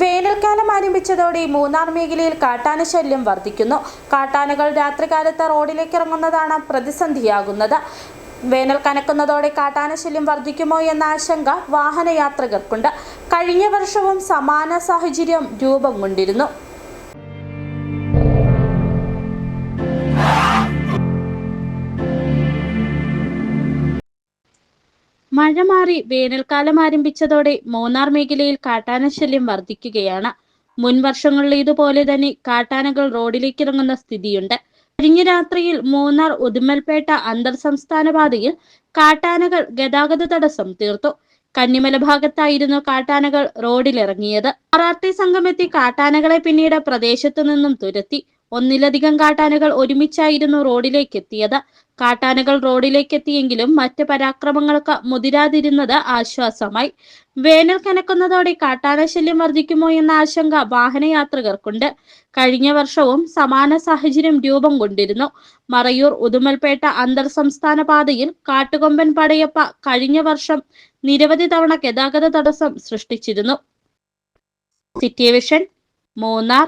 വേനൽക്കാലം ആരംഭിച്ചതോടെ മൂന്നാർ മേഖലയിൽ കാട്ടാന ശല്യം വർദ്ധിക്കുന്നു. കാട്ടാനകൾ രാത്രികാലത്ത് റോഡിലേക്ക് ഇറങ്ങുന്നതാണ് പ്രതിസന്ധിയാകുന്നത്. വേനൽ കനക്കുന്നതോടെ കാട്ടാന ശല്യം വർദ്ധിക്കുമോ എന്ന ആശങ്ക വാഹനയാത്രികർക്കുണ്ട്. കഴിഞ്ഞ വർഷവും സമാന സാഹചര്യം രൂപം കൊണ്ടിരുന്നു. മഴ മാറി വേനൽക്കാലം ആരംഭിച്ചതോടെ മൂന്നാർ മേഖലയിൽ കാട്ടാനശല്യം വർദ്ധിക്കുകയാണ് മുൻ വർഷങ്ങളിൽ ഇതുപോലെ തന്നെ കാട്ടാനകൾ റോഡിലേക്ക് ഇറങ്ങുന്ന സ്ഥിതിയുണ്ട്. കഴിഞ്ഞ രാത്രിയിൽ മൂന്നാർ ഉദുമൽപേട്ട അന്തർ സംസ്ഥാന പാതയിൽ കാട്ടാനകൾ ഗതാഗത തടസ്സം തീർത്തു. കന്നിമല ഭാഗത്തായിരുന്നു കാട്ടാനകൾ റോഡിലിറങ്ങിയത്. ആർ ആർ ടി സംഘം എത്തി കാട്ടാനകളെ പിന്നീട് പ്രദേശത്തു നിന്നും തുരത്തി. ഒന്നിലധികം കാട്ടാനകൾ ഒരുമിച്ചായിരുന്നു റോഡിലേക്ക് എത്തിയത് കാട്ടാനകൾ റോഡിലേക്ക് എത്തിയെങ്കിലും മറ്റ് പരാക്രമങ്ങൾക്ക് മുതിരാതിരുന്നത് ആശ്വാസമായി. വേനൽ കനക്കുന്നതോടെ കാട്ടാന ശല്യം വർദ്ധിക്കുമോ എന്ന ആശങ്ക വാഹനയാത്രികർക്കുണ്ട്. കഴിഞ്ഞ വർഷവും സമാന സാഹചര്യം രൂപം കൊണ്ടിരുന്നു. മറയൂർ ഉദുമൽപേട്ട അന്തർ സംസ്ഥാന പാതയിൽ കാട്ടുകൊമ്പൻ പടയപ്പ കഴിഞ്ഞ വർഷം നിരവധി തവണ ഗതാഗത തടസ്സം സൃഷ്ടിച്ചിരുന്നു. City vision Munnar